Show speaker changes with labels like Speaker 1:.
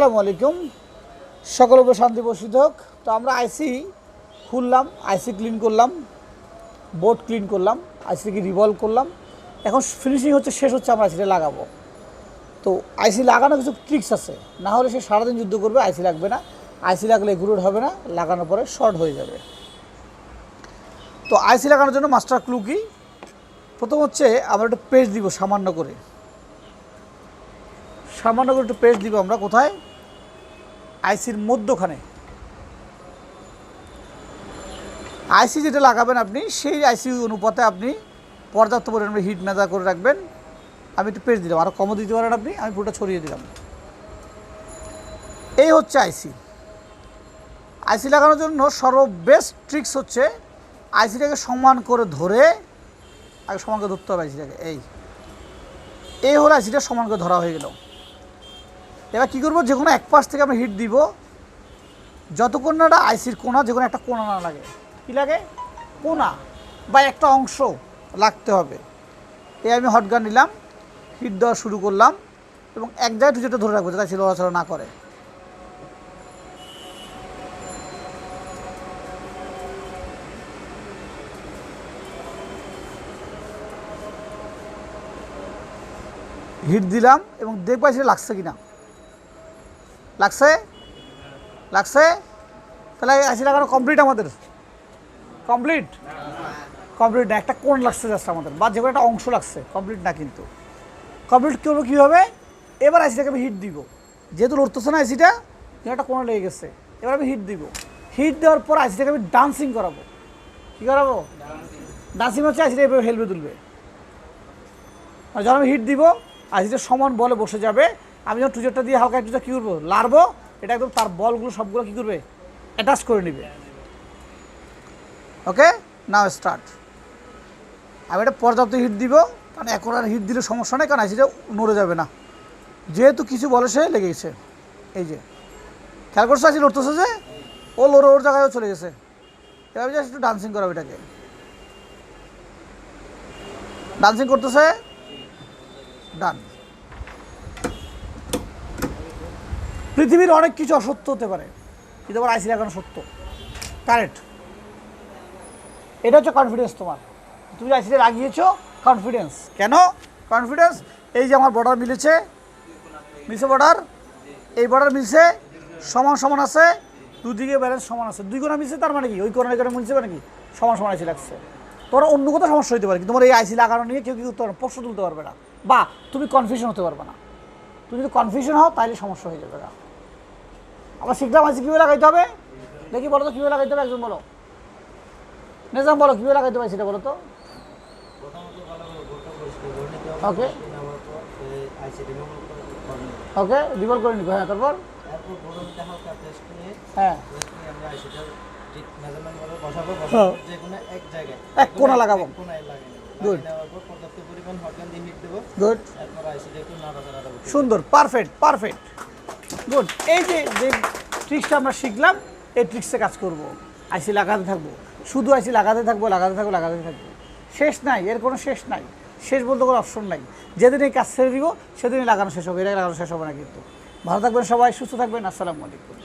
Speaker 1: আসসালামু আলাইকুম। সকল উপর শান্তি বসিত হোক। তো আমরা আইসি খুললাম আইসি ক্লিন করলাম বোর্ড ক্লিন করলাম আইসিকে রিভলভ করলাম। এখন ফিনিশিং হচ্ছে, শেষ হচ্ছে, আমরা আইসিটা লাগাবো। তো আইসি লাগানো কিছু ট্রিক্স আছে। না হলে সে সারাদিন যুদ্ধ করবে আইসি লাগবে না। আইসি লাগলে এগুলোর হবে না, লাগানোর পরে শর্ট হয়ে যাবে। তো আইসি লাগানোর জন্য মাস্টার ক্লু কি? প্রথম হচ্ছে, আমরা একটু পেস্ট দিব সামান্য করে। সামান্য করে একটু পেস্ট দিব আমরা, কোথায়? আইসির মধ্যখানে। আইসি যেটা লাগাবেন আপনি, সেই আইসি অনুপাতে আপনি পর্যাপ্ত পরিমাণে হিট মেজা করে রাখবেন। আমি একটু পেস্ট দিলাম আরও কমও দিতে পারেন আপনি, আমি পুরোটা ছড়িয়ে দিলাম। এই হচ্ছে আইসি। আইসি লাগানোর জন্য সর্ববেস্ট ট্রিক্স হচ্ছে আইসিটাকে সমান করে ধরে, আগে সমান করে ধরতে হবে আইসিটাকে, এই। এই হলো আইসিটা সমান করে ধরা হয়ে গেল। এবার কী করব? যে কোনো এক পাশ থেকে আমরা হিট দিব। যতক্ষণ না আইসির কোনা যে কোনো একটা কোনা না লাগে। কী লাগে? কোনা বা একটা অংশ লাগতে হবে। এই আমি হটগান নিলাম হিট দেওয়া শুরু করলাম এবং এক জায়গায় যেটা ধরে রাখব যাতে আইসি লড়াচড়া না করে। হিট দিলাম এবং দেখবা সেটা লাগছে কিনা। লাগছে? লাগছে? তাহলে আইসি লাগানো কমপ্লিট আমাদের। কমপ্লিট কমপ্লিট না, একটা কোন লাগছে জাস্ট আমাদের। বা যে কোনো একটা অংশ লাগছে কমপ্লিট না কিন্তু। কমপ্লিট করব কীভাবে এবার আইসিটাকে আমি হিট দিব। যেহেতু লড়তেছে না আইসিটা একটা কোনো লেগে গেছে। এবার আমি হিট দিব। হিট দেওয়ার পর আইসিটাকে আমি ডান্সিং করাবো। কী করাবো? ডান্সিং হচ্ছে আইসিটা এভাবে হেলবে তুলবে। যখন আমি হিট দিব আইসিটা সমান বলে বসে যাবে। আমি যখন টুজারটা দিয়ে হালকা একটু কী করব? লাড়বো, এটা একদম তার বলগুলো সবগুলো কী করবে? অ্যাটাচ করে নেবে। ওকে নাও স্টার্ট আমি এটা পর্যাপ্ত হিট দিব, কারণ এখন আর হিট দিলে সমস্যা নেই, কারণ আইসিটা নড়ে যাবে না। যেহেতু কিছু বলে সে লেগে গেছে। এই যে, খেয়াল করছ আইসি লড়তেছে যে? ও লড়ে, ওর জায়গায়ও চলে গেছে। এবার জাস্ট একটু ডান্সিং করাবে এটাকে। ডান্সিং করতেছে? ডান পৃথিবীর অনেক কিছু অসত্য হতে পারে, কিন্তু আবার আইসি লাগানো সত্য। কারেক্ট এটা হচ্ছে কনফিডেন্স তোমার। তুমি আইসিটা লাগিয়েছো কনফিডেন্স কেন? কনফিডেন্স এই যে আমার বর্ডার মিলেছে, মিলছে বর্ডার এই বর্ডার মিলছে, সমান সমান আছে, দুদিকে ব্যালেন্স সমান আছে। দুই কোণা মিলছে, তার মানে কি? ওই কোণা কোণা মিলছে মানে কি? সমান সমান আইসি লাগছে। তোমার অন্য কোথাও সমস্যা হতে পারে, কিন্তু তোমার এই আইসি লাগানো নিয়ে কেউ কি করতে পারবে প্রশ্ন তুলতে পারবে না। বা, তুমি কনফিউশন হতে পারবে না। তুমি যদি কনফিউশন হও তাহলে সমস্যা হয়ে যাবে আবার শিখলাম আইসি কীভাবে লাগাইতে হবে? দেখি বলো তো, কীভাবে লাগাইতে হবে? একজন বলো। নেজাম বলো, কীভাবে লাগাইতে হবে সেটা বলো তো। ওকে। ওকে রিভল করে নিবে হ্যাঁ তারপর? হ্যাঁ। হ্যাঁ। এক কোণা লাগাবো। Good. গুড সুন্দর পারফেক্ট পারফেক্ট গুড এই যে যে ট্রিক্সটা আমরা শিখলাম, এই ট্রিক্সে কাজ করব। আইসি লাগাতে থাকব। শুধু আইসি লাগাতে থাকব লাগাতে থাকব লাগাতে থাকব। শেষ নাই, এর কোনো শেষ নাই। শেষ বলতে কোনো অপশন নাই। যেদিন এই কাজ ছেড়ে দিব, সেদিনই লাগানো শেষ হবে। এটা লাগানো শেষ হবে না কিন্তু। ভালো থাকবেন সবাই, সুস্থ থাকবেন। আসসালামু আলাইকুম।